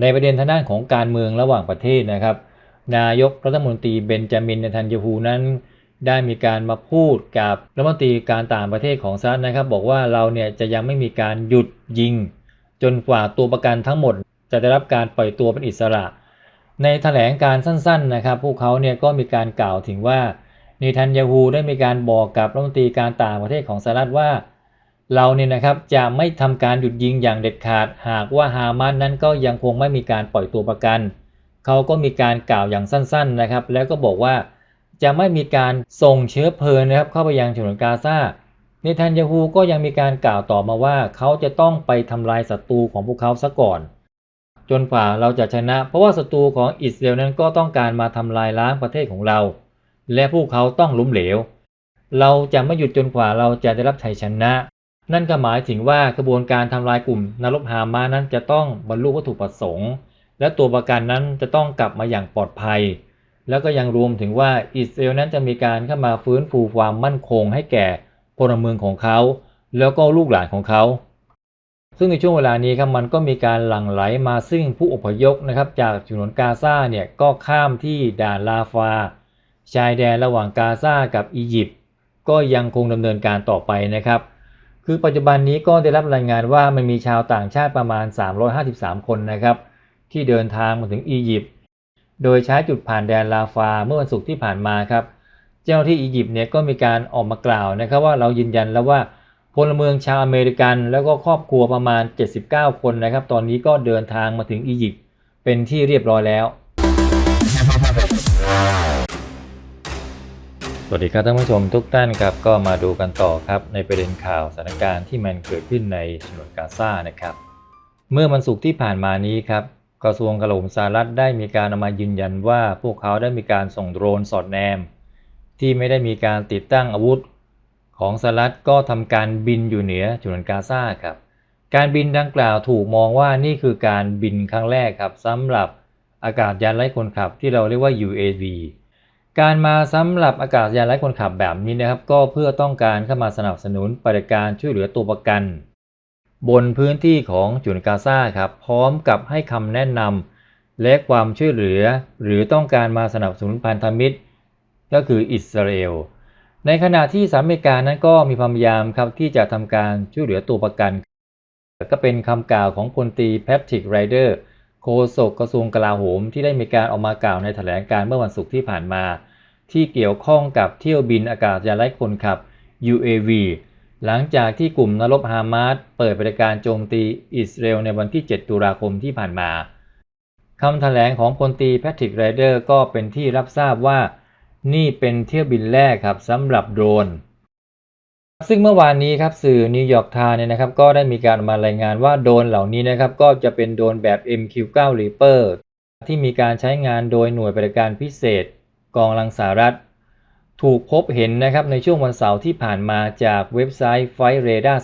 ในประเด็นทางด้านของการเมืองระหว่างประเทศนะครับ นายกรัฐมนตรีเบนจามินเนทันยาฮูนั้น ได้มีการมาพูดกับรัฐมนตรีการต่างประเทศของสหรัฐนะครับ บอกว่าเราเนี่ยจะยังไม่มีการหยุดยิง จนกว่าตัวประกันทั้งหมด จะได้รับการปล่อยตัวเป็นอิสระ ในแถลงการสั้นๆนะครับ พวกเขาเนี่ยก็มีการกล่าวถึงว่าเนทันยาฮูได้มีการบอกกับรัฐมนตรีการต่างประเทศของสหรัฐว่า เราเนี่ยนะครับจะไม่ทำการหยุดยิงอย่างเด็ดขาด หากว่าฮามาสนั้นก็ยังคงไม่มีการปล่อยตัวประกัน เขาก็มีการกล่าวอย่างสั้นๆนะครับ แล้วก็บอกว่าจะไม่มีการส่งเชื้อเพลิงนะครับ เข้าไปยังฉนวนกาซาเนทันยาฮูก็ยังมีการกล่าวต่อมาว่า เขาจะต้องไปทำลายศัตรูของพวกเขาซะก่อน จนกว่าเราจะชนะ เพราะว่าศัตรูของอิสราเอลนั้นก็ต้องการมาทำลายล้างประเทศของเรา และพวกเขาต้องล้มเหลว เราจะไม่หยุดจนกว่าเราจะได้รับชัยชนะ นั่นก็หมายถึงว่ากระบวนการทำลายกลุ่มนรบฮามานั้นจะต้องบรรลุวัตถุประสงค์ และตัวประกันนั้นจะต้องกลับมาอย่างปลอดภัย แล้วก็ยังรวมถึงว่าอิสราเอลนั้นจะมีการเข้ามาฟื้นฟูความมั่นคงให้แก่พลเมืองของเขา แล้วก็ลูกหลานของเขา ซึ่งในช่วงเวลานี้ครับมันก็มีการหลั่งไหลมาซึ่งผู้อพยพนะครับจากฉนวนกาซาเนี่ยก็ข้ามที่ด่านลาฟา ชายแดนระหว่างกาซากับอียิปต์ก็ยังคงดำเนินการต่อไปนะครับ คือปัจจุบันนี้ก็ได้รับรายงานว่ามันมีชาวต่างชาติประมาณ 353 คนนะครับ ที่เดินทางมาถึงอียิปต์โดยใช้จุดผ่านแดนลาฟาเมื่อวันศุกร์ที่ผ่านมาครับ เจ้าหน้าที่อียิปต์เนี่ยก็มีการออกมากล่าวนะครับว่าเรายืนยันแล้วว่าพลเมืองชาวอเมริกัน แล้วก็ครอบครัวประมาณ 79 คนนะครับ ตอนนี้ก็เดินทางมาถึงอียิปต์เป็นที่เรียบร้อยแล้ว สวัสดีครับท่านผู้ชมทุกท่านครับก็มาดูกันต่อครับในประเด็นข่าวสถานการณ์ที่มันเกิดขึ้นในฉนวนกาซานะครับ เมื่อวันศุกร์ที่ผ่านมานี้ครับกระทรวงกลาโหมสหรัฐได้มีการออกมายืนยันว่าพวกเขาได้มีการส่งโดรนสอดแนม ที่ไม่ได้มีการติดตั้งอาวุธ ของสหรัฐก็ทำการบินอยู่เหนือฉนวนกาซาครับ การบินดังกล่าวถูกมองว่านี่คือการบินครั้งแรกครับสำหรับอากาศยานไร้คนขับที่เราเรียกว่า UAV การมาสำหรับอากาศยานไร้คนขับแบบนี้นะครับ ก็เพื่อต้องการเข้ามาสนับสนุนปฏิการช่วยเหลือตัวประกัน บนพื้นที่ของจุนกาซาครับ พร้อมกับให้คำแนะนำและความช่วยเหลือ หรือต้องการมาสนับสนุนพันธมิตร ก็คืออิสราเอลในขณะที่สหรัฐอเมริกานั้นก็มีความพยายามครับที่จะทำการช่วยเหลือตัวประกัน ก็เป็นคำกล่าวของพลตรีแพทริกไรเดอร์โฆษกกระทรวงกลาโหมที่ได้มีการออกมากล่าวในแถลงการเมื่อวันศุกร์ที่ผ่านมา ที่เกี่ยวข้องกับเที่ยวบินอากาศยานไร้คนขับ UAV หลังจากที่กลุ่มนรบฮามาสเปิดปฏิการโจมตีอิสราเอลในวันที่ 7 ตุลาคมที่ผ่านมาคำแถลงของพลตีแพทริกไรเดอร์ก็เป็นที่รับทราบว่า นี่เป็นเที่ยวบินแรกครับสำหรับโดรน ซึ่งเมื่อวานนี้ครับสื่อนิวยอร์กไทม์เนี่ยนะครับก็ได้มีการมารายงานว่าโดรนเหล่านี้นะครับก็จะเป็นโดรนแบบ MQ9 Reaper ที่มีการใช้งานโดยหน่วยปฏิการพิเศษ กองรังสหรัฐ ถูกพบเห็นนะครับในช่วงวันเสาร์ที่ผ่านมาจากเว็บไซต์ Flight Radar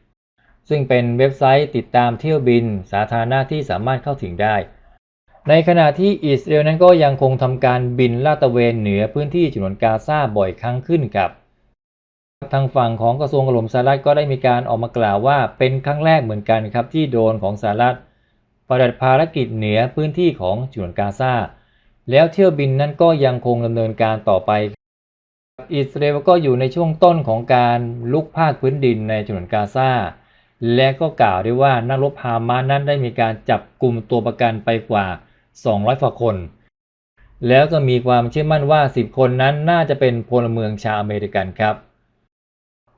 24 ซึ่งเป็นเว็บไซต์ติดตามเที่ยวบินสาธารณะที่สามารถเข้าถึงได้ ในขณะที่อิสราเอลนั้นก็ยังคงทำการบินลาดตระเวนเหนือพื้นที่ฉนวนกาซาบ่อยครั้งขึ้นกับทางฝั่งของกระทรวงกลาโหมสหรัฐก็ได้มีการออกมากล่าวว่าเป็นครั้งแรกเหมือนกันครับที่โดนของสหรัฐปฏิบัติภารกิจเหนือพื้นที่ของฉนวนกาซา แล้วเที่ยวบินนั้นก็ยังคงดำเนินการต่อไป อิสราเอลก็อยู่ในช่วงต้นของการลุกภาคพื้นดินในฉนวนกาซาและก็กล่าวด้วยว่านักรบฮามาสนั้นได้มีการจับกลุ่มตัวประกันไปกว่า 200กว่าคน แล้วก็มีความเชื่อมั่นว่า 10 คนนั้นน่าจะเป็นพลเมืองชาวอเมริกันครับ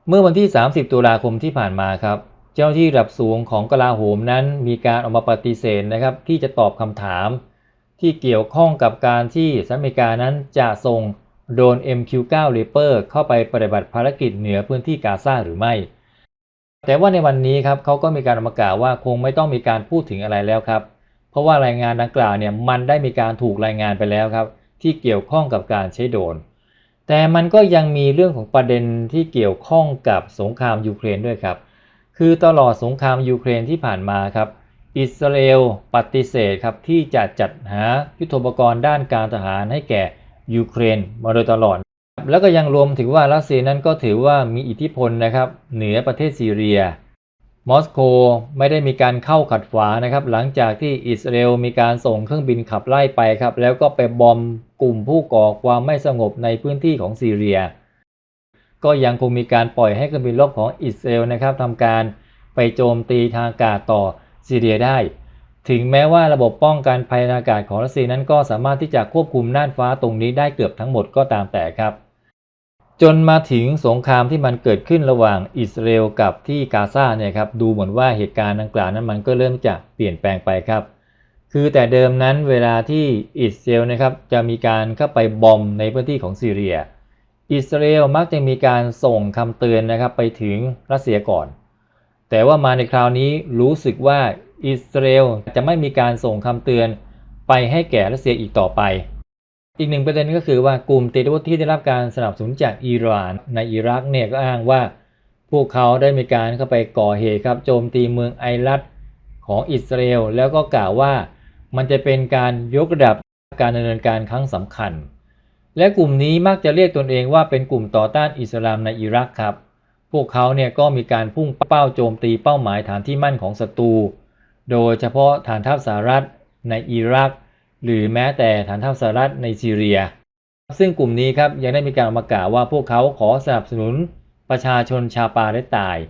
เมื่อวันที่ 30 ตุลาคมที่ผ่านมาครับ เจ้าหน้าที่ระดับสูงของกลาโหมนั้นมีการออกมาปฏิเสธนะครับ ที่จะตอบคำถาม ที่เกี่ยวข้องกับการที่สหรัฐอเมริกานั้นจะส่งโดรน MQ9 Reaper เข้าไปปฏิบัติภารกิจเหนือพื้นที่กาซาหรือไม่ แต่ว่าในวันนี้ครับเขาก็มีการออกมากาวว่าคงไม่ต้องมีการพูดถึงอะไรแล้วครับ เพราะว่ารายงานดังกล่าวเนี่ยมันได้มีการถูกรายงานไปแล้วครับ ที่เกี่ยวข้องกับการใช้โดรนแต่มันก็ยังมีเรื่องของประเด็นที่เกี่ยวข้องกับสงครามยูเครนด้วยครับ คือตลอดสงครามยูเครนที่ผ่านมาครับ อิสราเอลปฏิเสธครับที่จะจัดหายุทโธปกรณ์ด้านการทหารให้แก่ยูเครนมาโดยตลอด แล้วก็ยังรวมถึงว่ารัสเซียนั้นก็ถือว่ามีอิทธิพลนะครับเหนือประเทศซีเรีย มอสโกไม่ได้มีการเข้าขัดขวางนะครับหลังจากที่อิสราเอลมีการส่งเครื่องบินขับไล่ไปครับแล้วก็ไปบอมกลุ่มผู้ก่อความไม่สงบในพื้นที่ของซีเรีย ก็ยังคงมีการปล่อยให้เครื่องบินรบของอิสราเอลนะครับทำการไปโจมตีทางอากาศต่อ ซีเรียได้ ถึงแม้ว่าระบบป้องกันภัยอากาศของรัสเซียนั้นก็สามารถที่จะควบคุมน่านฟ้าตรงนี้ได้เกือบทั้งหมดก็ตามแต่ครับ จนมาถึงสงครามที่มันเกิดขึ้นระหว่างอิสราเอลกับที่กาซาเนี่ยครับดูเหมือนว่าเหตุการณ์ดังกล่าวนั้นมันก็เริ่มจะเปลี่ยนแปลงไปครับคือแต่เดิมนั้นเวลาที่อิสราเอลนะครับจะมีการเข้าไปบอมในพื้นที่ของซีเรีย อิสราเอลมักจะมีการส่งคำเตือนนะครับไปถึงรัสเซียก่อน แต่ว่ามาในคราวนี้รู้สึกว่าอิสราเอลจะไม่มีการส่งคำเตือนไปให้แก่รัสเซียอีกต่อไป อีกหนึ่งประเด็นก็คือว่ากลุ่มติดอาวุธที่ได้รับการสนับสนุนจากอิหร่านในอิรักเนี่ยก็อ้างว่า พวกเขาได้มีการเข้าไปก่อเหตุครับโจมตีเมืองไอรัตของอิสราเอลแล้วก็กล่าวว่ามันจะเป็นการยกระดับการดำเนินการครั้งสำคัญ และกลุ่มนี้มักจะเรียกตนเองว่าเป็นกลุ่มต่อต้านอิสลามในอิรักครับ พวกเขาเนี่ยก็มีการพุ่งเป้าโจมตีเป้าหมายฐานที่มั่นของศัตรู โดยเฉพาะฐานทัพสหรัฐในอิรัก หรือแม้แต่ฐานทัพสหรัฐในซีเรีย ซึ่งกลุ่มนี้ครับยังได้มีการออกมากาวว่าพวกเขาขอสนับสนุนประชาชนชาวปาเลสไตน์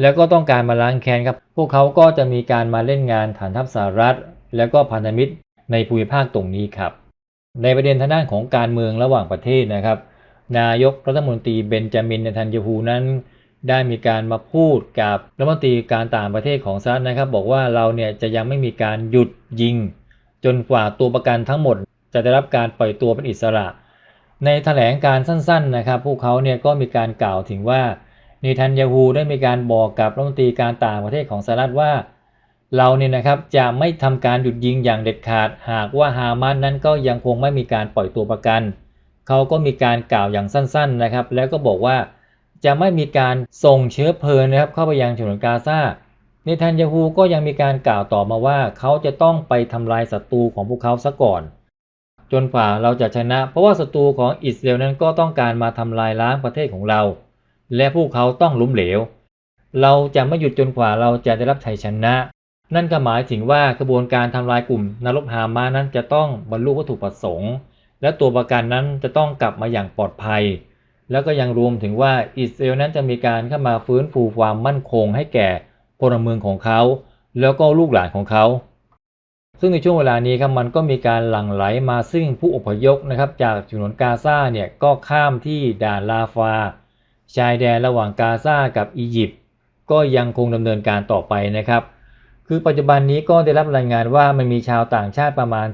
แล้วก็ต้องการมาล้างแค้นครับ พวกเขาก็จะมีการมาเล่นงานฐานทัพสหรัฐ แล้วก็พันธมิตรในภูมิภาคตรงนี้ครับ ในประเด็นทางด้านของการเมืองระหว่างประเทศนะครับ นายกรัฐมนตรีเบนจามินเนทันยาฮูนั้น ได้มีการมาพูดกับรัฐมนตรีการต่างประเทศของสหรัฐนะครับ บอกว่าเราเนี่ยจะยังไม่มีการหยุดยิง จนกว่าตัวประกันทั้งหมด จะได้รับการปล่อยตัวเป็นอิสระ ในแถลงการสั้นๆนะครับ พวกเขาเนี่ยก็มีการกล่าวถึงว่าเนทันยาฮูได้มีการบอกกับรัฐมนตรีการต่างประเทศของสหรัฐว่าเราเนี่ยนะครับจะไม่ทำการหยุดยิงอย่างเด็ดขาด หากว่าฮามาสนั้นก็ยังคงไม่มีการปล่อยตัวประกัน เขาก็มีการกล่าวอย่างสั้นๆนะครับ แล้วก็บอกว่าจะไม่มีการส่งเชื้อเพลิงนะครับเข้าไปยังฉนวนกาซาเนทันยาฮูก็ยังมีการกล่าวต่อมาว่า เขาจะต้องไปทำลายศัตรูของพวกเขาซะก่อน จนกว่าเราจะชนะ เพราะว่าศัตรูของอิสราเอลนั้นก็ต้องการมาทำลายล้างประเทศของเรา และพวกเขาต้องล้มเหลว เราจะไม่หยุดจนกว่าเราจะได้รับชัยชนะ นั่นก็หมายถึงว่ากระบวนการทำลายกลุ่มนรกฮามานั้นจะต้องบรรลุวัตถุประสงค์ และตัวประกันนั้นจะต้องกลับมาอย่างปลอดภัย แล้วก็ยังรวมถึงว่าอิสราเอลนั้นจะมีการเข้ามาฟื้นฟูความมั่นคงให้แก่พลเมืองของเขา แล้วก็ลูกหลานของเขา ซึ่งในช่วงเวลานี้ครับมันก็มีการหลั่งไหลมาซึ่งผู้อพยพนะครับจากฉนวนกาซาเนี่ยก็ข้ามที่ด่านลาฟา ชายแดนระหว่างกาซากับอียิปต์ก็ยังคงดำเนินการต่อไปนะครับคือปัจจุบันนี้ก็ได้รับรายงานว่ามันมีชาวต่างชาติประมาณ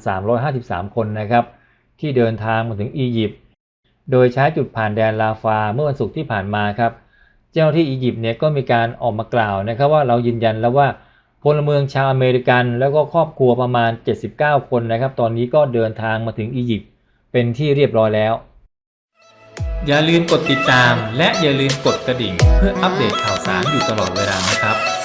353 คนนะครับ ที่เดินทางมาถึงอียิปต์โดยใช้จุดผ่านแดนลาฟาเมื่อวันศุกร์ที่ผ่านมาครับ เจ้าหน้าที่อียิปต์เนี่ยก็มีการออกมากล่าวนะครับว่าเรายืนยันแล้วว่าพลเมืองชาวอเมริกัน แล้วก็ครอบครัวประมาณ 79 คนนะครับ ตอนนี้ก็เดินทางมาถึงอียิปต์เป็นที่เรียบร้อยแล้ว อย่าลืมกดติดตาม และอย่าลืมกดกระดิ่ง เพื่ออัปเดตข่าวสารอยู่ตลอดเวลานะครับ